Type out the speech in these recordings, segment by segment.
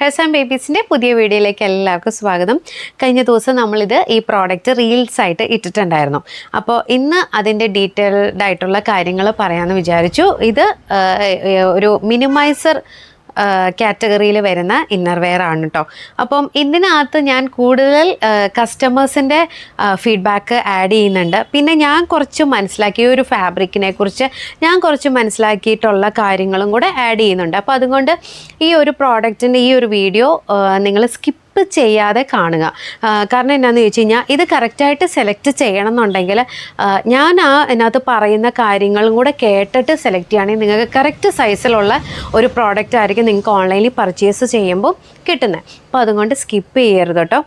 ഹെൽസ് and ബേബീസിന്റെ പുതിയ വീഡിയോയിലേക്ക് എല്ലാവർക്കും സ്വാഗതം. കഴിഞ്ഞ ദിവസം നമ്മളിത് ഈ പ്രോഡക്റ്റ് റീൽസ് ആയിട്ട് ഇട്ടിട്ടുണ്ടായിരുന്നു. അപ്പോൾ ഇന്ന് അതിന്റെ ഡീറ്റെയിൽഡ് ആയിട്ടുള്ള കാര്യങ്ങൾ പറയാമെന്ന് വിചാരിച്ചു. ഇത് ഒരു മിനിമൈസർ കാറ്റഗറിയിൽ വരുന്ന ഇന്നർ വെയർ ആണ് കേട്ടോ അപ്പം ഇതിനകത്ത് ഞാൻ കൂടുതൽ കസ്റ്റമേഴ്സിന്റെ ഫീഡ്ബാക്ക് ആഡ് ചെയ്യുന്നുണ്ട്. പിന്നെ ഞാൻ കുറച്ച് മനസ്സിലാക്കി ഒരു ഫാബ്രിക്കിനെ കുറിച്ച് ഞാൻ കുറച്ച് മനസ്സിലാക്കിയിട്ടുള്ള കാര്യങ്ങളും കൂടെ ആഡ് ചെയ്യുന്നുണ്ട്. അപ്പോൾ അതുകൊണ്ട് ഈ ഒരു പ്രോഡക്റ്റിന്റെ ഈ ഒരു വീഡിയോ നിങ്ങൾ സ്കിപ്പ് ചെയ്യാതെ കാണുക. കാരണം എന്നാന്ന് ചോദിച്ചു കഴിഞ്ഞാൽ ഇത് കറക്റ്റായിട്ട് സെലക്ട് ചെയ്യണം എന്നുണ്ടെങ്കിൽ ഞാൻ ആ അതിനകത്ത് പറയുന്ന കാര്യങ്ങളും കൂടെ കേട്ടിട്ട് സെലക്ട് ചെയ്യുകയാണെങ്കിൽ നിങ്ങൾക്ക് കറക്റ്റ് സൈസിലുള്ള ഒരു പ്രോഡക്റ്റ് ആയിരിക്കും നിങ്ങൾക്ക് ഓൺലൈനിൽ പർച്ചേസ് ചെയ്യുമ്പോൾ കിട്ടുന്നത് അപ്പോൾ അതുകൊണ്ട് സ്കിപ്പ് ചെയ്യരുത് കേട്ടോ.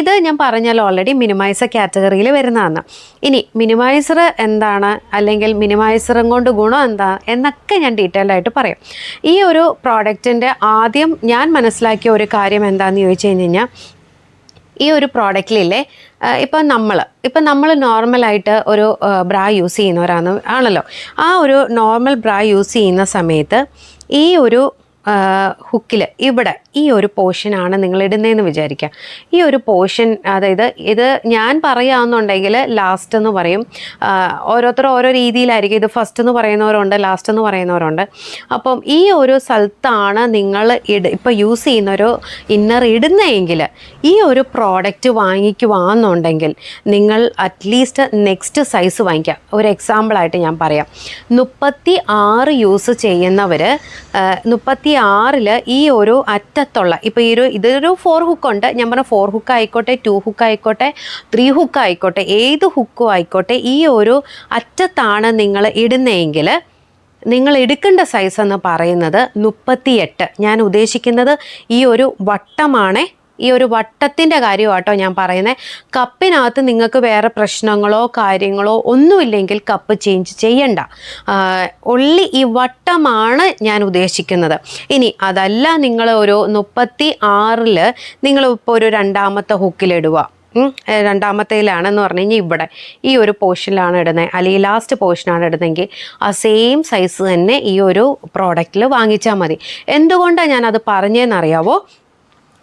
ഇത് ഞാൻ പറഞ്ഞാൽ ഓൾറെഡി മിനിമൈസർ കാറ്റഗറിയിൽ വരുന്നതാണ്. ഇനി മിനിമൈസർ എന്താണ്? അല്ലെങ്കിൽ മിനിമൈസറും കൊണ്ട് ഗുണം എന്താ? എന്നൊക്കെ ഞാൻ ഡീറ്റെയിൽ ആയിട്ട് പറയാം. ഈ ഒരു പ്രോഡക്റ്റിന്റെ ആദ്യം ഞാൻ മനസ്സിലാക്കിയ ഒരു കാര്യം എന്താണെന്ന് ചോദിച്ചു കഴിഞ്ഞ് കഴിഞ്ഞാൽ ഈ ഒരു പ്രോഡക്റ്റിലില്ലേ ഇപ്പം നമ്മൾ ഇപ്പം നമ്മൾ നോർമലായിട്ട് ഒരു ബ്രാ യൂസ് ചെയ്യുന്നവരാണ് ആണല്ലോ. ആ ഒരു നോർമൽ ബ്രാ യൂസ് ചെയ്യുന്ന സമയത്ത് ഈ ഒരു ഹുക്കിൽ ഇവിടെ ഈ ഒരു പോർഷനാണ് നിങ്ങൾ ഇടുന്നതെന്ന് വിചാരിക്കുക ഈ ഒരു പോർഷൻ അതായത് ഇത് ഞാൻ പറയുകയാണെന്നുണ്ടെങ്കിൽ ലാസ്റ്റ് എന്ന് പറയും ഓരോരുത്തർ ഓരോ രീതിയിലായിരിക്കും. ഇത് ഫസ്റ്റ് എന്ന് പറയുന്നവരുണ്ട് ലാസ്റ്റ് എന്ന് പറയുന്നവരുണ്ട്. അപ്പം ഈ ഒരു സ്ഥലത്താണ് നിങ്ങൾ ഇട ഇപ്പോൾ യൂസ് ചെയ്യുന്നൊരു ഇന്നർ ഇടുന്നതെങ്കിൽ ഈ ഒരു പ്രോഡക്റ്റ് വാങ്ങിക്കുവാന്നുണ്ടെങ്കിൽ നിങ്ങൾ അറ്റ്ലീസ്റ്റ് നെക്സ്റ്റ് സൈസ് വാങ്ങിക്കുക ഒരു എക്സാമ്പിളായിട്ട് ഞാൻ പറയാം. മുപ്പത്തി ആറ് യൂസ് ചെയ്യുന്നവർ മുപ്പത്തി ആറിൽ ഈ ഒരു അറ്റത്തുള്ള ഇപ്പോൾ ഈ ഒരു ഇതൊരു ഫോർ ഹുക്കുണ്ട് ഞാൻ പറഞ്ഞ ഫോർ ഹുക്ക് ആയിക്കോട്ടെ ടു ഹുക്ക് ആയിക്കോട്ടെ ത്രീ ഹുക്ക് ആയിക്കോട്ടെ ഏത് ഹുക്കും ആയിക്കോട്ടെ ഈ ഒരു അറ്റത്താണ് നിങ്ങൾ ഇടുന്നതെങ്കിൽ നിങ്ങൾ എടുക്കേണ്ട സൈസ് എന്ന് പറയുന്നത് മുപ്പത്തിയെട്ട്. ഞാൻ ഉദ്ദേശിക്കുന്നത് ഈ ഒരു വട്ടമാണേ ഈ ഒരു വട്ടത്തിന്റെ കാര്യമാട്ടോ ഞാൻ പറയുന്നത് കപ്പിനകത്ത് നിങ്ങൾക്ക് വേറെ പ്രശ്നങ്ങളോ കാര്യങ്ങളോ ഒന്നുമില്ലെങ്കിൽ കപ്പ് ചേഞ്ച് ചെയ്യണ്ട. ഒള്ളി ഈ വട്ടമാണ് ഞാൻ ഉദ്ദേശിക്കുന്നത്. ഇനി അതല്ല നിങ്ങൾ ഒരു മുപ്പത്തി ആറിൽ നിങ്ങൾ ഇപ്പോൾ ഒരു രണ്ടാമത്തെ ഹുക്കിലിടുക രണ്ടാമത്തേലാണെന്ന് പറഞ്ഞു കഴിഞ്ഞാൽ ഇവിടെ ഈ ഒരു പോർഷനിലാണ് ഇടുന്നത് അല്ലെങ്കിൽ ലാസ്റ്റ് പോർഷനാണ് ഇടുന്നതെങ്കിൽ ആ സെയിം സൈസ് തന്നെ ഈ ഒരു പ്രോഡക്റ്റിൽ വാങ്ങിച്ചാൽ മതി. എന്തുകൊണ്ടാണ് ഞാനത് പറഞ്ഞതെന്നറിയാവോ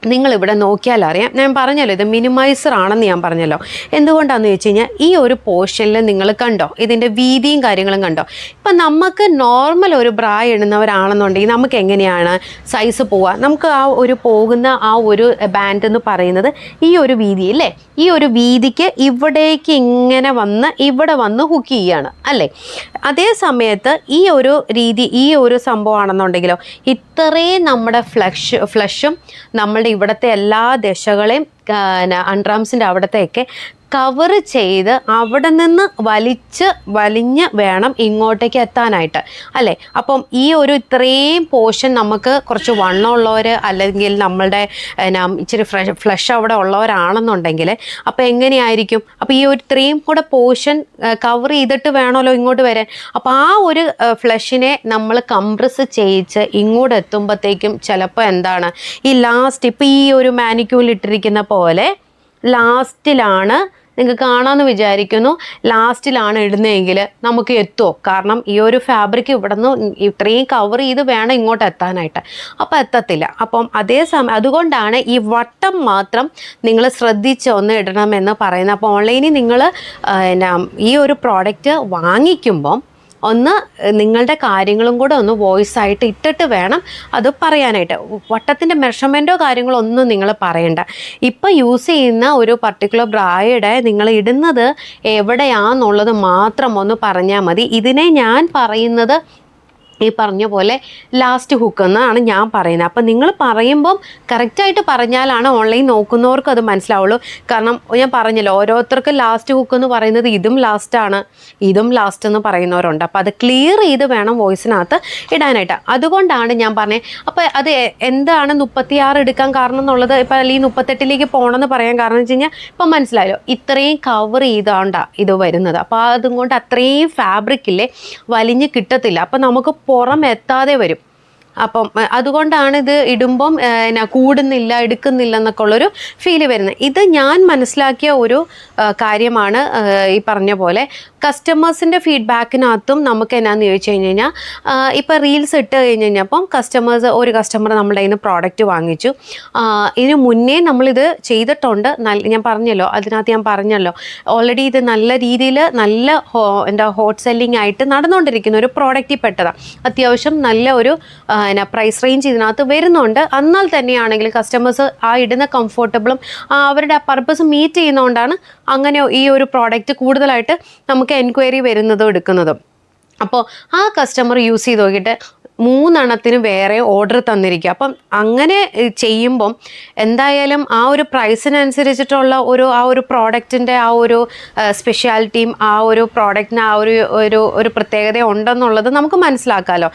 നിങ്ങളിവിടെ നോക്കിയാൽ അറിയാം. ഞാൻ പറഞ്ഞല്ലോ ഇത് മിനിമൈസർ ആണെന്ന് ഞാൻ പറഞ്ഞല്ലോ. എന്തുകൊണ്ടാണെന്ന് വെച്ച് കഴിഞ്ഞാൽ ഈ ഒരു പോർഷനിൽ നിങ്ങൾ കണ്ടോ? ഇതിന്റെ വീതിയും കാര്യങ്ങളും കണ്ടോ? ഇപ്പം നമുക്ക് നോർമൽ ഒരു ബ്രാ ഇടുന്നവരാണെന്നുണ്ടെങ്കിൽ നമുക്ക് എങ്ങനെയാണ് സൈസ് പോവുക? നമുക്ക് ആ ഒരു പോകുന്ന ആ ഒരു ബാൻഡ് എന്ന് പറയുന്നത് ഈ ഒരു വീതി അല്ലേ? ഈ ഒരു വീതിക്ക് ഇവിടേക്ക് ഇങ്ങനെ വന്ന് ഇവിടെ വന്ന് ഹുക്ക് ചെയ്യാണ് അല്ലേ? അതേ സമയത്ത് ഈ ഒരു രീതി ഈ ഒരു സംഭവമാണെന്നുണ്ടെങ്കിലോ ഇത്രയും നമ്മുടെ ഫ്ലഷ് ഫ്ലഷും നമ്മളുടെ ഇവിടുത്തെ എല്ലാ ദശകളെയും അൺട്രാംസിന്റെ അവിടത്തെയൊക്കെ കവർ ചെയ്ത് അവിടെ നിന്ന് വലിച്ച് വലിഞ്ഞ് വേണം ഇങ്ങോട്ടേക്ക് എത്താനായിട്ട്. അല്ലേ? അപ്പം ഈ ഒരു ഇത്രയും പോർഷൻ നമുക്ക് കുറച്ച് വണ്ണമുള്ളവർ അല്ലെങ്കിൽ നമ്മളുടെ ഇച്ചിരി ഫ്രഷ് ഫ്ലഷ് അവിടെ ഉള്ളവരാണെന്നുണ്ടെങ്കിൽ അപ്പോൾ എങ്ങനെയായിരിക്കും? അപ്പോൾ ഈ ഒരു ഇത്രയും കൂടെ പോർഷൻ കവർ ചെയ്തിട്ട് വേണമല്ലോ ഇങ്ങോട്ട് വരാൻ. അപ്പോൾ ആ ഒരു ഫ്ലഷിനെ നമ്മൾ കംപ്രസ് ചെയ്യിച്ച് ഇങ്ങോട്ട് എത്തുമ്പോഴത്തേക്കും ചിലപ്പോൾ എന്താണ്? ഈ ലാസ്റ്റ് ഇപ്പോൾ ഈ ഒരു മാനിക്യൂളിൽ ഇട്ടിരിക്കുന്ന പോലെ ലാസ്റ്റിലാണ്. നിങ്ങൾക്ക് കാണാമെന്ന് വിചാരിക്കുന്നു. ലാസ്റ്റിലാണ് ഇടുന്നതെങ്കിൽ നമുക്ക് എത്തുമോ കാരണം ഈ ഒരു ഫാബ്രിക് ഇവിടെ നിന്ന് ഇത്രയും കവർ ചെയ്ത് വേണം ഇങ്ങോട്ട് എത്താനായിട്ട്. അപ്പോൾ എത്തത്തില്ല. അപ്പം അതേ സമയം അതുകൊണ്ടാണ് ഈ വട്ടം മാത്രം നിങ്ങൾ ശ്രദ്ധിച്ച് ഒന്ന് ഇടണമെന്ന് പറയുന്നത്. അപ്പോൾ ഓൺലൈനിൽ നിങ്ങൾ എന്നാ ഈ ഒരു പ്രോഡക്റ്റ് വാങ്ങിക്കുമ്പം ഒന്ന് നിങ്ങളുടെ കാര്യങ്ങളും കൂടെ ഒന്ന് വോയിസ് ആയിട്ട് ഇട്ടിട്ട് വേണം അത് പറയാനായിട്ട്. വട്ടത്തിന്റെ മെഷർമെന്റോ കാര്യങ്ങളോ ഒന്നും നിങ്ങൾ പറയണ്ട. ഇപ്പം യൂസ് ചെയ്യുന്ന ഒരു പർട്ടിക്കുലർ ബ്രായുടെ നിങ്ങൾ ഇടുന്നത് എവിടെയാണെന്നുള്ളത് മാത്രം ഒന്ന് പറഞ്ഞാൽ മതി. ഇതിനെ ഞാൻ പറയുന്നത് ഈ പറഞ്ഞ പോലെ ലാസ്റ്റ് ഹുക്ക് എന്നാണ് ഞാൻ പറയുന്നത്. അപ്പം നിങ്ങൾ പറയുമ്പം കറക്റ്റായിട്ട് പറഞ്ഞാലാണ് ഓൺലൈൻ നോക്കുന്നവർക്ക് അത് മനസ്സിലാവുള്ളൂ. കാരണം ഞാൻ പറഞ്ഞല്ലോ ഓരോരുത്തർക്കും ലാസ്റ്റ് ഹുക്ക് എന്ന് പറയുന്നത് ഇതും ലാസ്റ്റാണ് ഇതും ലാസ്റ്റ് എന്ന് പറയുന്നവരുണ്ട്. അപ്പോൾ അത് ക്ലിയർ ചെയ്ത് വേണം വോയിസിനകത്ത് ഇടാനായിട്ട്. അതുകൊണ്ടാണ് ഞാൻ പറഞ്ഞത് അപ്പോൾ അത് എന്താണ് മുപ്പത്തിയാറ് എടുക്കാൻ കാരണം എന്നുള്ളത്? ഇപ്പോൾ അല്ലെങ്കിൽ മുപ്പത്തെട്ടിലേക്ക് പോകണമെന്ന് പറയാൻ കാരണം വെച്ച് കഴിഞ്ഞാൽ ഇപ്പം മനസ്സിലായല്ലോ ഇത്രയും കവർ ചെയ്താണ്ടാണ് ഇത് വരുന്നത്. അപ്പോൾ അതും കൊണ്ട് അത്രയും ഫാബ്രിക്കില്ലേ വലിഞ്ഞ് കിട്ടത്തില്ല. അപ്പം നമുക്ക് പുറം എത്താതെ വരും. അപ്പം അതുകൊണ്ടാണ് ഇത് ഇടുമ്പം എന്നാ കൂടുന്നില്ല എടുക്കുന്നില്ല എന്നൊക്കെ ഉള്ളൊരു ഫീൽ വരുന്നത്. ഇത് ഞാൻ മനസ്സിലാക്കിയ ഒരു കാര്യമാണ് ഈ പറഞ്ഞ പോലെ കസ്റ്റമേഴ്സിന്റെ ഫീഡ്ബാക്കിനകത്തും നമുക്ക് എന്നാന്ന് ചോദിച്ചു കഴിഞ്ഞ് കഴിഞ്ഞാൽ ഇപ്പോൾ റീൽസ് ഇട്ട് കഴിഞ്ഞ് കഴിഞ്ഞപ്പം കസ്റ്റമേഴ്സ് ഒരു കസ്റ്റമർ നമ്മുടെ കയ്യിൽ നിന്ന് പ്രോഡക്റ്റ് വാങ്ങിച്ചു ഇതിന് മുന്നേ നമ്മളിത് ചെയ്തിട്ടുണ്ട്. ഞാൻ പറഞ്ഞല്ലോ അതിനകത്ത് ഞാൻ പറഞ്ഞല്ലോ ഓൾറെഡി ഇത് നല്ല രീതിയിൽ നല്ല ഹോ എന്താ ഹോട്ട് സെല്ലിംഗ് ആയിട്ട് നടന്നുകൊണ്ടിരിക്കുന്ന ഒരു പ്രോഡക്റ്റിൽ പെട്ടതാണ് അത്യാവശ്യം നല്ല ഒരു എന്നാ പ്രൈസ് റേഞ്ച് ഇതിനകത്ത് വരുന്നുണ്ട്. എന്നാൽ തന്നെയാണെങ്കിൽ കസ്റ്റമേഴ്സ് ആ ഇടുന്ന കംഫോർട്ടബിളും അവരുടെ ആ പർപ്പസ് മീറ്റ് ചെയ്യുന്നതുകൊണ്ടാണ് അങ്ങനെ ഈ ഒരു പ്രോഡക്റ്റ് കൂടുതലായിട്ട് നമുക്ക് എൻക്വയറി വരുന്നതും എടുക്കുന്നതും. അപ്പോൾ ആ കസ്റ്റമർ യൂസ് ചെയ്ത് നോക്കിയിട്ട് മൂന്നെണ്ണത്തിന് വേറെ ഓർഡർ തന്നിരിക്കുക അപ്പം അങ്ങനെ ചെയ്യുമ്പം എന്തായാലും ആ ഒരു പ്രൈസിനനുസരിച്ചിട്ടുള്ള ഒരു ആ ഒരു പ്രോഡക്റ്റിന്റെ ആ ഒരു സ്പെഷ്യാലിറ്റിയും ആ ഒരു പ്രോഡക്റ്റിന് ആ ഒരു ഒരു ഒരു പ്രത്യേകത ഉണ്ടെന്നുള്ളത് നമുക്ക് മനസ്സിലാക്കാമല്ലോ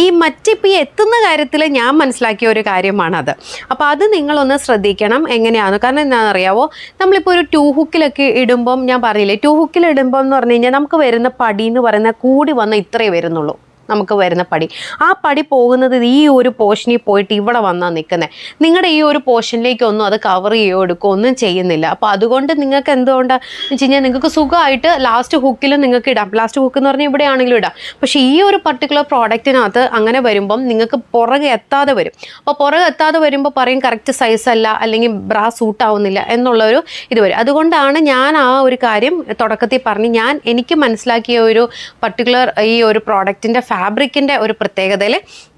ഈ മറ്റിപ്പോൾ ഈ എത്തുന്ന കാര്യത്തിൽ ഞാൻ മനസ്സിലാക്കിയ ഒരു കാര്യമാണത്. അപ്പോൾ അത് നിങ്ങളൊന്ന് ശ്രദ്ധിക്കണം എങ്ങനെയാണ് കാരണം എന്താണെന്ന് അറിയാവോ നമ്മളിപ്പോൾ ഒരു ടൂ ഹുക്കിലൊക്കെ ഇടുമ്പം ഞാൻ പറഞ്ഞില്ലേ ടൂ ഹുക്കിൽ ഇടുമ്പം എന്ന് പറഞ്ഞു കഴിഞ്ഞാൽ നമുക്ക് വരുന്ന പടി എന്ന് പറയുന്ന കൂടി വന്ന് ഇത്രയേ വരുന്നുള്ളൂ. നമുക്ക് വരുന്ന പടി. ആ പടി പോകുന്നത് ഈ ഒരു പോർഷനിൽ പോയിട്ട് ഇവിടെ വന്നാൽ നിൽക്കുന്നത് നിങ്ങളുടെ ഈ ഒരു പോർഷനിലേക്കൊന്നും അത് കവർ ചെയ്യോ എടുക്കുകയോ ഒന്നും ചെയ്യുന്നില്ല. അപ്പോൾ അതുകൊണ്ട് നിങ്ങൾക്ക് എന്തുകൊണ്ടാണ് വെച്ച് കഴിഞ്ഞാൽ നിങ്ങൾക്ക് സുഖമായിട്ട് ലാസ്റ്റ് ഹുക്കിൽ നിങ്ങൾക്ക് ഇടാം. ലാസ്റ്റ് ഹുക്ക് എന്ന് പറഞ്ഞാൽ ഇവിടെയാണെങ്കിലും ഇടാം. പക്ഷേ ഈ ഒരു പർട്ടിക്കുലർ പ്രോഡക്റ്റിനകത്ത് അങ്ങനെ വരുമ്പം നിങ്ങൾക്ക് പുറകെ എത്താതെ വരും. അപ്പോൾ പുറകെ എത്താതെ വരുമ്പോൾ പറയും കറക്റ്റ് സൈസ് അല്ല അല്ലെങ്കിൽ ബ്രാ സൂട്ട് ആവുന്നില്ല എന്നുള്ളൊരു ഇത് വരും. അതുകൊണ്ടാണ് ഞാൻ ആ ഒരു കാര്യം തുടക്കത്തിൽ പറഞ്ഞ് ഞാൻ എനിക്ക് മനസ്സിലാക്കിയ ഒരു പർട്ടിക്കുലർ ഈ ഒരു പ്രോഡക്റ്റിന്റെ ഫാബ്രിക്കിന്റെ ഒരു പ്രത്യേകതയിൽ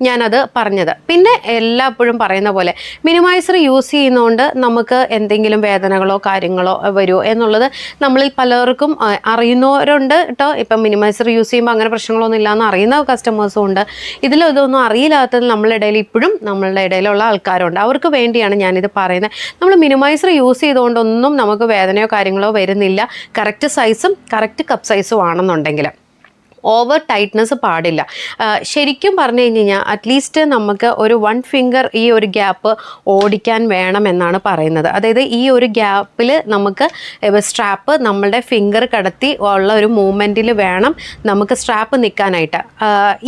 ഞാനത് പറഞ്ഞത്. പിന്നെ എല്ലാപ്പോഴും പറയുന്ന പോലെ മിനിമൈസർ യൂസ് ചെയ്യുന്നതുകൊണ്ട് നമുക്ക് എന്തെങ്കിലും വേദനകളോ കാര്യങ്ങളോ വരുമോ എന്നുള്ളത് നമ്മളിൽ പലർക്കും അറിയുന്നവരുണ്ട് കേട്ടോ ഇപ്പം മിനിമൈസർ യൂസ് ചെയ്യുമ്പോൾ അങ്ങനെ പ്രശ്നങ്ങളൊന്നും ഇല്ലയെന്ന് അറിയുന്ന കസ്റ്റമേഴ്സും ഉണ്ട്. ഇതിൽ ഇതൊന്നും അറിയില്ലാത്തത് നമ്മളുടെ ഇടയിൽ ഇപ്പോഴും നമ്മളുടെ ഇടയിലുള്ള ആൾക്കാരുണ്ട്. അവർക്ക് വേണ്ടിയാണ് ഞാനിത് പറയുന്നത്. നമ്മൾ മിനിമൈസർ യൂസ് ചെയ്തുകൊണ്ടൊന്നും നമുക്ക് വേദനയോ കാര്യങ്ങളോ വരുന്നില്ല. കറക്റ്റ് സൈസും കറക്റ്റ് കപ്പ് സൈസും ആണെന്നുണ്ടെങ്കിൽ ഓവർ ടൈറ്റ്നസ് പാടില്ല. ശരിക്കും പറഞ്ഞു കഴിഞ്ഞ് കഴിഞ്ഞാൽ അറ്റ്ലീസ്റ്റ് നമുക്ക് ഒരു വൺ ഫിംഗർ ഈ ഒരു ഗ്യാപ്പ് ഓടിക്കാൻ വേണം എന്നാണ് പറയുന്നത്. അതായത് ഈ ഒരു ഗ്യാപ്പിൽ നമുക്ക് സ്ട്രാപ്പ് നമ്മളുടെ ഫിംഗർ കടത്തി ഉള്ള ഒരു മൂവ്മെന്റിൽ വേണം നമുക്ക് സ്ട്രാപ്പ് നിൽക്കാനായിട്ട്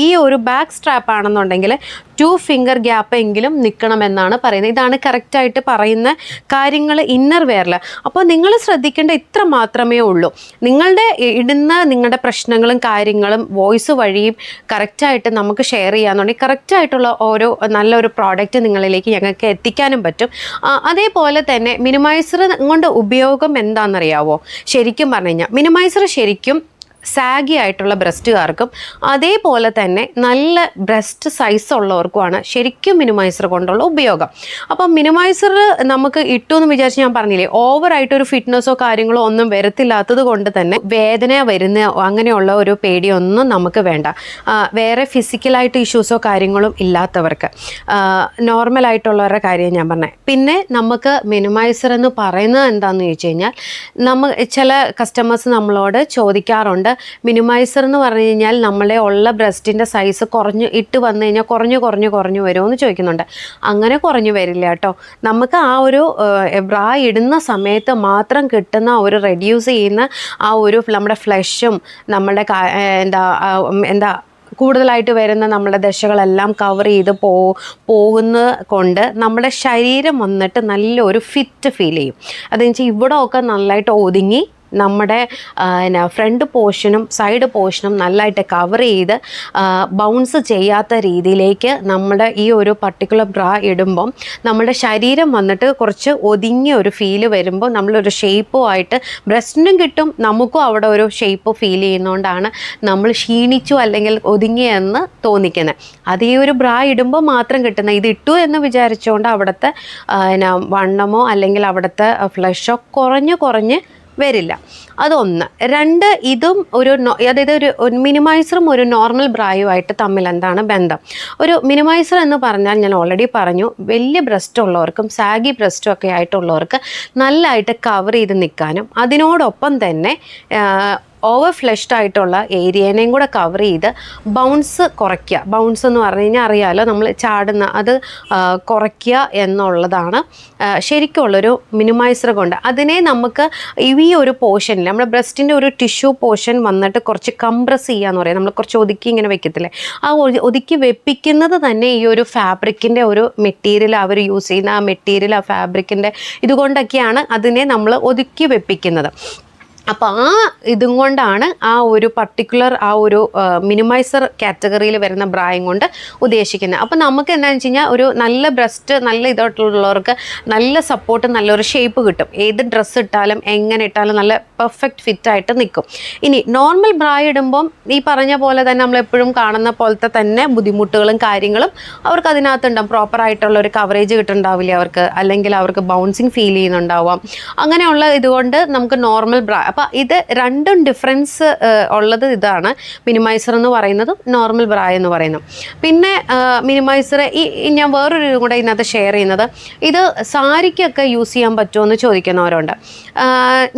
ഈ ഒരു ബാക്ക് സ്ട്രാപ്പ് ആണെന്നുണ്ടെങ്കിൽ ടു ഫിംഗർ ഗ്യാപ്പ് എങ്കിലും നിൽക്കണമെന്നാണ് പറയുന്നത്. ഇതാണ് കറക്റ്റായിട്ട് പറയുന്ന കാര്യങ്ങൾ ഇന്നർ വെയറിൽ അപ്പോൾ നിങ്ങൾ ശ്രദ്ധിക്കേണ്ട ഇത്ര മാത്രമേ ഉള്ളൂ. നിങ്ങളുടെ ഇടുന്ന നിങ്ങളുടെ പ്രശ്നങ്ങളും കാര്യങ്ങളും വോയിസ് വഴിയും കറക്റ്റായിട്ട് നമുക്ക് ഷെയർ ചെയ്യാന്നുണ്ടെങ്കിൽ കറക്റ്റായിട്ടുള്ള ഓരോ നല്ലൊരു പ്രോഡക്റ്റ് നിങ്ങളിലേക്ക് ഞങ്ങൾക്ക് എത്തിക്കാനും പറ്റും. അതേപോലെ തന്നെ മിനിമൈസർ കൊണ്ട് ഉപയോഗം എന്താണെന്നറിയാവോ? ശരിക്കും പറഞ്ഞു കഴിഞ്ഞാൽ മിനിമൈസർ ശരിക്കും സാഗി ആയിട്ടുള്ള ബ്രസ്റ്റുകാർക്കും അതേപോലെ തന്നെ നല്ല ബ്രസ്റ്റ് സൈസ് ഉള്ളവർക്കുമാണ് ശരിക്കും മിനിമൈസർ കൊണ്ടുള്ള ഉപയോഗം. അപ്പം മിനിമൈസർ നമുക്ക് ഇട്ടു എന്ന് വിചാരിച്ച് ഞാൻ പറഞ്ഞില്ലേ ഓവറായിട്ട് ഒരു ഫിറ്റ്നസ്സോ കാര്യങ്ങളോ ഒന്നും വരത്തില്ലാത്തത് കൊണ്ട് തന്നെ വേദന വരുന്ന അങ്ങനെയുള്ള ഒരു പേടിയൊന്നും നമുക്ക് വേണ്ട. വേറെ ഫിസിക്കലായിട്ട് ഇഷ്യൂസോ കാര്യങ്ങളും ഇല്ലാത്തവർക്ക്. നോർമലായിട്ടുള്ളവരുടെ കാര്യം ഞാൻ പറഞ്ഞത് പിന്നെ നമുക്ക് മിനിമൈസർ എന്ന് പറയുന്നത് എന്താണെന്ന് ചോദിച്ചു കഴിഞ്ഞാൽ നമ്മ ചില കസ്റ്റമേഴ്സ് നമ്മളോട് ചോദിക്കാറുണ്ട് മിനിമൈസർ എന്ന് പറഞ്ഞു കഴിഞ്ഞാൽ നമ്മളെ ഉള്ള ബ്രസ്റ്റിന്റെ സൈസ് കുറഞ്ഞ് ഇട്ട് വന്നു കഴിഞ്ഞാൽ കുറഞ്ഞു കുറഞ്ഞു കുറഞ്ഞു വരുമോ എന്ന് ചോദിക്കുന്നുണ്ട്. അങ്ങനെ കുറഞ്ഞു വരില്ല കേട്ടോ. നമുക്ക് ആ ഒരു ബ്രാ ഇടുന്ന സമയത്ത് മാത്രം കിട്ടുന്ന ഒരു റെഡ്യൂസ് ചെയ്യുന്ന ആ ഒരു നമ്മുടെ ഫ്ലഷും നമ്മുടെ എന്താ എന്താ കൂടുതലായിട്ട് വരുന്ന നമ്മുടെ ദശകളെല്ലാം കവർ ചെയ്ത് പോ പോകുന്ന കൊണ്ട് നമ്മുടെ ശരീരം വന്നിട്ട് നല്ലൊരു ഫിറ്റ് ഫീൽ ചെയ്യും. അതെന്ന് വെച്ചാൽ ഇവിടെ ഒക്കെ നല്ലതായിട്ട് ഒതുങ്ങി നമ്മുടെ എന്നാ ഫ്രണ്ട് പോർഷനും സൈഡ് പോർഷനും നല്ലതായിട്ട് കവർ ചെയ്ത് ബൗൺസ് ചെയ്യാത്ത രീതിയിലേക്ക് നമ്മുടെ ഈ ഒരു പർട്ടിക്കുലർ ബ്രാ ഇടുമ്പം നമ്മുടെ ശരീരം വന്നിട്ട് കുറച്ച് ഒതുങ്ങിയ ഒരു ഫീൽ വരുമ്പോൾ നമ്മളൊരു ഷേപ്പും ആയിട്ട് ബ്രസ്റ്റിനും കിട്ടും നമുക്കും അവിടെ ഒരു ഷേപ്പ് ഫീൽ ചെയ്യുന്നതുകൊണ്ടാണ് നമ്മൾ ക്ഷീണിച്ചു അല്ലെങ്കിൽ ഒതുങ്ങിയെന്ന് തോന്നിക്കുന്നത് അത് ഈ ഒരു ബ്രാ ഇടുമ്പോൾ മാത്രം കിട്ടുന്ന. ഇത് ഇട്ടു എന്ന് വിചാരിച്ചുകൊണ്ട് അവിടുത്തെ വണ്ണമോ അല്ലെങ്കിൽ അവിടുത്തെ ഫ്ലഷോ കുറഞ്ഞ് കുറഞ്ഞ് വരില്ല. അതൊന്ന്. രണ്ട് ഇതും ഒരു അതായത് ഒരു മിനിമൈസറും ഒരു നോർമൽ ബ്രായുമായിട്ട് തമ്മിൽ എന്താണ് ബന്ധം? ഒരു മിനിമൈസർ എന്ന് പറഞ്ഞാൽ ഞാൻ ഓൾറെഡി പറഞ്ഞു വലിയ ബ്രസ്റ്റ് ഉള്ളവർക്കും സാഗി ബ്രസ്റ്റും ഒക്കെ ആയിട്ടുള്ളവർക്ക് നല്ലതായിട്ട് കവർ ചെയ്ത് നിൽക്കാനും അതിനോടൊപ്പം തന്നെ ഓവർ ഫ്ലഷ്ഡ് ആയിട്ടുള്ള ഏരിയനെയും കൂടെ കവർ ചെയ്ത് ബൗൺസ് കുറയ്ക്കുക. ബൗൺസ് എന്ന് പറഞ്ഞു കഴിഞ്ഞാൽ അറിയാമല്ലോ നമ്മൾ ചാടുന്ന അത് കുറയ്ക്കുക എന്നുള്ളതാണ് ശരിക്കുള്ളൊരു മിനിമൈസർ കൊണ്ട്. അതിനെ നമുക്ക് ഈ ഒരു പോർഷനിൽ നമ്മുടെ ബ്രസ്റ്റിന്റെ ഒരു ടിഷ്യൂ പോർഷൻ വന്നിട്ട് കുറച്ച് കംപ്രസ് ചെയ്യുക എന്ന് പറയാം. നമ്മൾ കുറച്ച് ഒതുക്കി ഇങ്ങനെ വെക്കത്തില്ലേ? ആ ഒതുക്കി വെപ്പിക്കുന്നത് തന്നെ ഈ ഒരു ഫാബ്രിക്കിന്റെ ഒരു മെറ്റീരിയൽ അവർ യൂസ് ചെയ്യുന്ന ആ മെറ്റീരിയൽ ആ ഫാബ്രിക്കിന്റെ ഇതുകൊണ്ടൊക്കെയാണ് അതിനെ നമ്മൾ ഒതുക്കി വെപ്പിക്കുന്നത്. അപ്പോൾ ആ ഇതും കൊണ്ടാണ് ആ ഒരു പർട്ടിക്കുലർ ആ ഒരു മിനിമൈസർ കാറ്റഗറിയിൽ വരുന്ന ബ്രായും കൊണ്ട് ഉദ്ദേശിക്കുന്നത്. അപ്പോൾ നമുക്ക് എന്താണെന്ന് വെച്ച് കഴിഞ്ഞാൽ ഒരു നല്ല ബ്രസ്റ്റ് നല്ല ഇതായിട്ടുള്ളവർക്ക് നല്ല സപ്പോർട്ട് നല്ലൊരു ഷേപ്പ് കിട്ടും. ഏത് ഡ്രസ്സ് ഇട്ടാലും എങ്ങനെ ഇട്ടാലും നല്ല പെർഫെക്റ്റ് ഫിറ്റായിട്ട് നിൽക്കും. ഇനി നോർമൽ ബ്രായ ഇടുമ്പം ഈ പറഞ്ഞ പോലെ തന്നെ നമ്മൾ എപ്പോഴും കാണുന്ന പോലത്തെ തന്നെ ബുദ്ധിമുട്ടുകളും കാര്യങ്ങളും അവർക്ക് അതിനകത്തുണ്ടാവും പ്രോപ്പറായിട്ടുള്ള ഒരു കവറേജ് കിട്ടുന്നുണ്ടാവില്ല അവർക്ക്? അല്ലെങ്കിൽ അവർക്ക് ബൗൺസിങ് ഫീൽ ചെയ്യുന്നുണ്ടാവാം. അങ്ങനെയുള്ള ഇതുകൊണ്ട് നമുക്ക് നോർമൽ ബ്രാ അപ്പോൾ ഇത് രണ്ടും ഡിഫറൻസ് ഉള്ളത് ഇതാണ്. മിനിമൈസർ എന്ന് പറയുന്നതും നോർമൽ ബ്രായ എന്ന് പറയുന്നതും. പിന്നെ മിനിമൈസർ ഈ ഞാൻ വേറൊരു കൂടെ ഇതിനകത്ത് ഷെയർ ചെയ്യുന്നത്. ഇത് സാരിക്കൊക്കെ യൂസ് ചെയ്യാൻ പറ്റുമോ എന്ന് ചോദിക്കുന്നവരുണ്ട്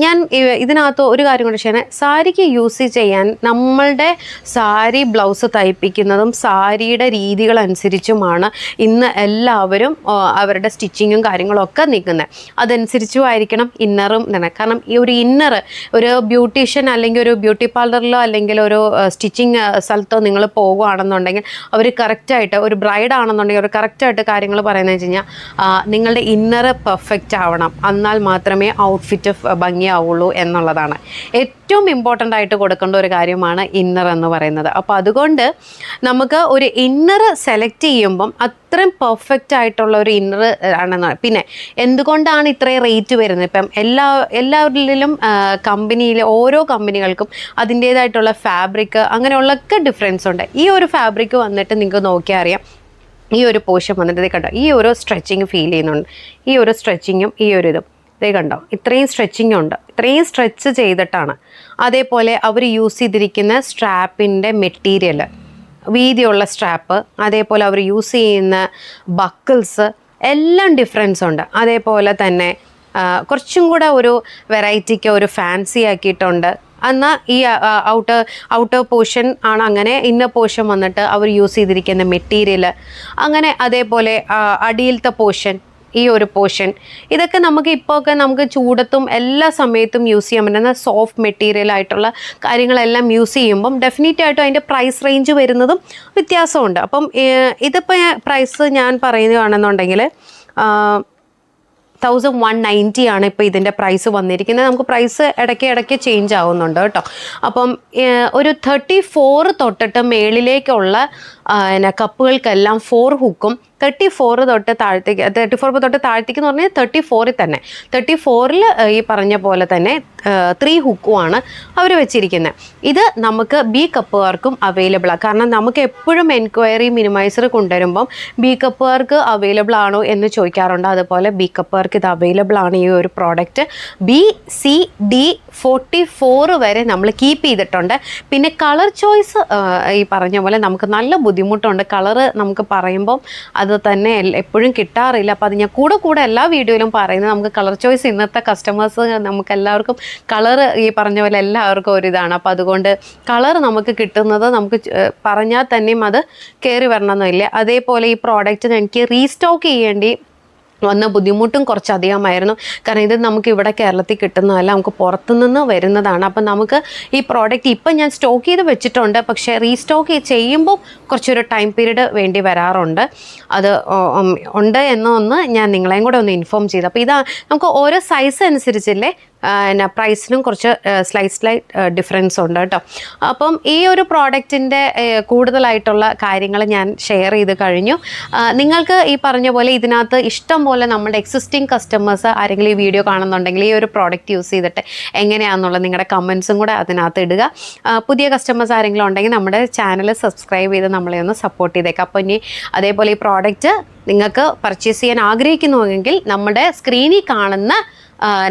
ഞാൻ ഇതിനകത്ത് ഒരു കാര്യം കൂടെ ചെയ്യണേ സാരിക്ക് യൂസ് ചെയ്യാൻ നമ്മളുടെ സാരി ബ്ലൗസ് തയ്പ്പിക്കുന്നതും സാരിയുടെ രീതികൾ അനുസരിച്ചുമാണ് ഇന്ന് എല്ലാവരും അവരുടെ സ്റ്റിച്ചിങ്ങും കാര്യങ്ങളൊക്കെ നിൽക്കുന്നത്. അതനുസരിച്ചും ആയിരിക്കണം ഇന്നറും കാരണം ഈ ഒരു ഇന്നർ ഒരു ബ്യൂട്ടീഷ്യൻ അല്ലെങ്കിൽ ഒരു ബ്യൂട്ടി പാർലറിലോ അല്ലെങ്കിൽ ഒരു സ്റ്റിച്ചിങ് സ്ഥലത്തോ നിങ്ങൾ പോകുകയാണെന്നുണ്ടെങ്കിൽ അവർ കറക്റ്റായിട്ട് ഒരു ബ്രൈഡ് ആണെന്നുണ്ടെങ്കിൽ അവർ കറക്റ്റായിട്ട് കാര്യങ്ങൾ പറയുന്നത് വെച്ച് കഴിഞ്ഞാൽ നിങ്ങളുടെ ഇന്നർ പെർഫെക്റ്റ് ആവണം. എന്നാൽ മാത്രമേ ഔട്ട്ഫിറ്റ് ഭംഗിയാവുള്ളൂ എന്നുള്ളതാണ്. ഏറ്റവും ഇമ്പോർട്ടന്റ് ആയിട്ട് കൊടുക്കേണ്ട ഒരു കാര്യമാണ് ഇന്നർ എന്ന് പറയുന്നത്. അപ്പോൾ അതുകൊണ്ട് നമുക്ക് ഒരു ഇന്നർ സെലക്ട് ചെയ്യുമ്പം അത്രയും പെർഫെക്റ്റ് ആയിട്ടുള്ള ഒരു ഇന്നർ ആണെന്ന് പിന്നെ എന്തുകൊണ്ടാണ് ഇത്രയും റേറ്റ് വരുന്നത്? ഇപ്പം എല്ലാ എല്ലാവരിലും കമ്പനിയിൽ ഓരോ കമ്പനികൾക്കും അതിന്റേതായിട്ടുള്ള ഫാബ്രിക് അങ്ങനെയുള്ളൊക്കെ ഡിഫറൻസ് ഉണ്ട്. ഈ ഒരു ഫാബ്രിക് വന്നിട്ട് നിങ്ങൾക്ക് നോക്കിയാൽ അറിയാം. ഈ ഒരു പോഷൻ വന്നിട്ട് കണ്ടോ? ഈ ഒരു സ്ട്രെച്ചിങ് ഫീൽ ചെയ്യുന്നുണ്ട്. ഈ ഒരു സ്ട്രെച്ചിങ്ങും ഈ ഒരു ഇതും. ഇതേ കണ്ടോ? ഇത്രയും സ്ട്രെച്ചിങ് ഉണ്ട്. ഇത്രയും സ്ട്രെച്ച് ചെയ്തിട്ടാണ്. അതേപോലെ അവർ യൂസ് ചെയ്തിരിക്കുന്ന സ്ട്രാപ്പിന്റെ മെറ്റീരിയൽ വീതിയുള്ള സ്ട്രാപ്പ് അതേപോലെ അവർ യൂസ് ചെയ്യുന്ന ബക്കിൾസ് എല്ലാം ഡിഫറൻസ് ഉണ്ട്. അതേപോലെ തന്നെ കുറച്ചും കൂടെ ഒരു വെറൈറ്റിക്ക് ഒരു ഫാൻസി ആക്കിയിട്ടുണ്ട്. എന്നാൽ ഈ ഔട്ടർ ഔട്ടർ പോർഷൻ ആണ് അങ്ങനെ ഇന്നർ പോർഷൻ വന്നിട്ട് അവർ യൂസ് ചെയ്തിരിക്കുന്ന മെറ്റീരിയൽ അങ്ങനെ അതേപോലെ അടിയിലത്തെ പോർഷൻ ഈ ഒരു പോർഷൻ. ഇതൊക്കെ നമുക്ക് ഇപ്പോൾ ഒക്കെ നമുക്ക് ചൂടത്തും എല്ലാ സമയത്തും യൂസ് ചെയ്യാൻ പറ്റുന്ന സോഫ്റ്റ് മെറ്റീരിയൽ ആയിട്ടുള്ള കാര്യങ്ങളെല്ലാം യൂസ് ചെയ്യുമ്പം ഡെഫിനറ്റ് ആയിട്ടും അതിന്റെ പ്രൈസ് റേഞ്ച് വരുന്നതും വ്യത്യാസമുണ്ട്. അപ്പം ഇതിപ്പോൾ പ്രൈസ് ഞാൻ പറയുകയാണെന്നുണ്ടെങ്കിൽ തൗസൻഡ് വൺ നയന്റി ആണ് ഇപ്പോൾ ഇതിന്റെ പ്രൈസ് വന്നിരിക്കുന്നത്. നമുക്ക് പ്രൈസ് ഇടയ്ക്ക് ഇടയ്ക്ക് ചേഞ്ച് ആവുന്നുണ്ട് കേട്ടോ. അപ്പം ഒരു തേർട്ടി ഫോർ തൊട്ടിട്ട് മേളിലേക്കുള്ള പിന്നെ കപ്പുകൾക്കെല്ലാം ഫോർ ഹുക്കും തേർട്ടി ഫോർ തൊട്ട് താഴത്തേക്ക് തേർട്ടി ഫോർ തൊട്ട് താഴത്തേക്ക് എന്ന് പറഞ്ഞാൽ തേർട്ടി ഫോറിൽ തന്നെ തേർട്ടി ഫോറിൽ ഈ പറഞ്ഞ പോലെ തന്നെ ത്രീ ഹുക്കുമാണ് അവർ വെച്ചിരിക്കുന്നത് ഇത് നമുക്ക് ബി കപ്പുകാർക്കും അവൈലബിൾ ആണ് കാരണം നമുക്ക് എപ്പോഴും എൻക്വയറി മിനിമൈസർ കൊണ്ടുവരുമ്പം ബി കപ്പുകാർക്ക് അവൈലബിൾ ആണോ എന്ന് ചോദിക്കാറുണ്ട്. അതുപോലെ ബി കപ്പുകാർക്ക് ഇത് അവൈലബിൾ ആണ് ഈ ഒരു product B C D forty four വരെ നമ്മൾ കീപ്പ് ചെയ്തിട്ടുണ്ട്. പിന്നെ കളർ ചോയ്സ് ഈ പറഞ്ഞ പോലെ നമുക്ക് നല്ല ബുദ്ധിമുട്ടുണ്ട്. കളറ് നമുക്ക് പറയുമ്പം അത് തന്നെ എപ്പോഴും കിട്ടാറില്ല. അപ്പോൾ അത് ഞാൻ കൂടെ കൂടെ എല്ലാ വീഡിയോയിലും പറയുന്നത് നമുക്ക് കളർ ചോയ്സ് ഇന്നത്തെ കസ്റ്റമേഴ്സ് നമുക്ക് എല്ലാവർക്കും കളർ ഈ പറഞ്ഞ പോലെ എല്ലാവർക്കും ഒരിതാണ്. അപ്പോൾ അതുകൊണ്ട് കളർ നമുക്ക് കിട്ടുന്നത് നമുക്ക് പറഞ്ഞാൽ തന്നെയും അത് കയറി വരണമെന്നില്ല. അതേപോലെ ഈ പ്രോഡക്റ്റ് എനിക്ക് റീസ്റ്റോക്ക് ചെയ്യേണ്ടി വന്ന ബുദ്ധിമുട്ടും കുറച്ചധികമായിരുന്നു. കാരണം ഇത് നമുക്ക് ഇവിടെ കേരളത്തിൽ കിട്ടുന്നതല്ല നമുക്ക് പുറത്തുനിന്ന് വരുന്നതാണ്. അപ്പം നമുക്ക് ഈ പ്രോഡക്റ്റ് ഇപ്പം ഞാൻ സ്റ്റോക്ക് ചെയ്ത് വെച്ചിട്ടുണ്ട്. പക്ഷേ റീസ്റ്റോക്ക് ചെയ്യുമ്പോൾ കുറച്ചൊരു ടൈം പീരീഡ് വേണ്ടി വരാറുണ്ട്. അത് ഉണ്ട് എന്നൊന്ന് ഞാൻ നിങ്ങളെയും കൂടെ ഒന്ന് ഇൻഫോം ചെയ്തു. അപ്പോൾ ഇതാ നമുക്ക് ഓരോ സൈസ് അനുസരിച്ചല്ലേ എന്നാ പ്രൈസിനും കുറച്ച് സ്ലൈസ് സ്ലൈറ്റ് ഡിഫറൻസ് ഉണ്ട് കേട്ടോ. അപ്പം ഈ ഒരു പ്രോഡക്റ്റിന്റെ കൂടുതലായിട്ടുള്ള കാര്യങ്ങൾ ഞാൻ ഷെയർ ചെയ്ത് കഴിഞ്ഞു. നിങ്ങൾക്ക് ഈ പറഞ്ഞ പോലെ ഇതിനകത്ത് ഇഷ്ടം പോലെ നമ്മുടെ എക്സിസ്റ്റിംഗ് കസ്റ്റമേഴ്സ് ആരെങ്കിലും ഈ വീഡിയോ കാണുന്നുണ്ടെങ്കിൽ ഈ ഒരു പ്രോഡക്റ്റ് യൂസ് ചെയ്തിട്ട് എങ്ങനെയാണെന്നുള്ളത് നിങ്ങളുടെ കമൻസും കൂടെ അതിനകത്ത് ഇടുക. പുതിയ കസ്റ്റമേഴ്സ് ആരെങ്കിലും ഉണ്ടെങ്കിൽ നമ്മുടെ ചാനൽ സബ്സ്ക്രൈബ് ചെയ്ത് നമ്മളെ ഒന്ന് സപ്പോർട്ട് ചെയ്തേക്കാം. അപ്പോൾ ഇനി അതേപോലെ ഈ പ്രോഡക്റ്റ് നിങ്ങൾക്ക് പർച്ചേസ് ചെയ്യാൻ ആഗ്രഹിക്കുന്നുവെങ്കിൽ നമ്മുടെ സ്ക്രീനിൽ കാണുന്ന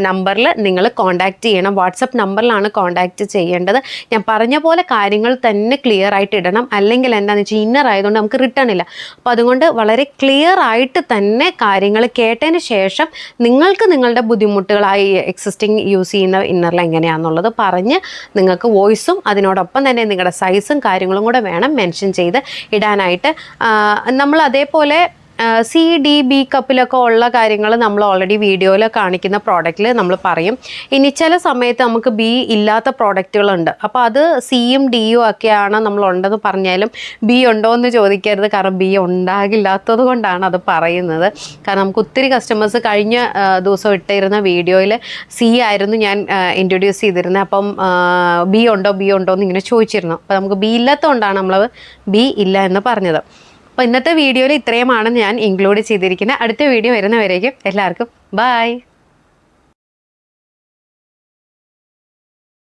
നമ്പറിൽ നിങ്ങൾ കോൺടാക്റ്റ് ചെയ്യണം. വാട്സപ്പ് നമ്പറിലാണ് കോൺടാക്റ്റ് ചെയ്യേണ്ടത്. ഞാൻ പറഞ്ഞ പോലെ കാര്യങ്ങൾ തന്നെ ക്ലിയർ ആയിട്ട് ഇടണം. അല്ലെങ്കിൽ എന്താണെന്ന് വെച്ചാൽ ഇന്നർ ആയതുകൊണ്ട് നമുക്ക് റിട്ടേൺ ഇല്ല. അപ്പോൾ അതുകൊണ്ട് വളരെ ക്ലിയർ ആയിട്ട് തന്നെ കാര്യങ്ങൾ കേട്ടതിന് ശേഷം നിങ്ങൾക്ക് നിങ്ങളുടെ ബുദ്ധിമുട്ടുകളായി എക്സിസ്റ്റിംഗ് യൂസ് ചെയ്യുന്ന ഇന്നറിൽ എങ്ങനെയാണെന്നുള്ളത് പറഞ്ഞ് നിങ്ങൾക്ക് വോയിസും അതിനോടൊപ്പം തന്നെ നിങ്ങളുടെ സൈസും കാര്യങ്ങളും കൂടെ വേണം മെൻഷൻ ചെയ്ത് ഇടാനായിട്ട്. നമ്മൾ അതേപോലെ സി ഡി ബി കപ്പിലൊക്കെ ഉള്ള കാര്യങ്ങൾ നമ്മൾ ഓൾറെഡി വീഡിയോയിൽ കാണിക്കുന്ന പ്രോഡക്റ്റിൽ നമ്മൾ പറയും. ഇനി ചില സമയത്ത് നമുക്ക് ബി ഇല്ലാത്ത പ്രോഡക്റ്റുകളുണ്ട് അപ്പോൾ അത് സിയും ഡിയും ഒക്കെയാണ് നമ്മൾ ഉണ്ടെന്ന് പറഞ്ഞാലും ബി ഉണ്ടോ എന്ന് ചോദിക്കരുത്. കാരണം ബി ഉണ്ടാകില്ലാത്തത് കൊണ്ടാണ് അത് പറയുന്നത്. കാരണം നമുക്ക് ഒത്തിരി കസ്റ്റമേഴ്സ് കഴിഞ്ഞ ദിവസം ഇട്ടിരുന്ന വീഡിയോയിൽ സി ആയിരുന്നു ഞാൻ ഇൻട്രൊഡ്യൂസ് ചെയ്തിരുന്നത്. അപ്പം ബി ഉണ്ടോ ബി ഉണ്ടോ എന്ന് ഇങ്ങനെ ചോദിച്ചിരുന്നു. അപ്പോൾ നമുക്ക് ബി ഇല്ലാത്തതുകൊണ്ടാണ് നമ്മൾ ബി ഇല്ല എന്ന് പറഞ്ഞത്. അപ്പോൾ ഇന്നത്തെ വീഡിയോയിൽ ഇത്രയുമാണ് ഞാൻ ഇൻക്ലൂഡ് ചെയ്തിരിക്കുന്നത്. അടുത്ത വീഡിയോ വരുന്നവരേക്കും എല്ലാവർക്കും ബൈ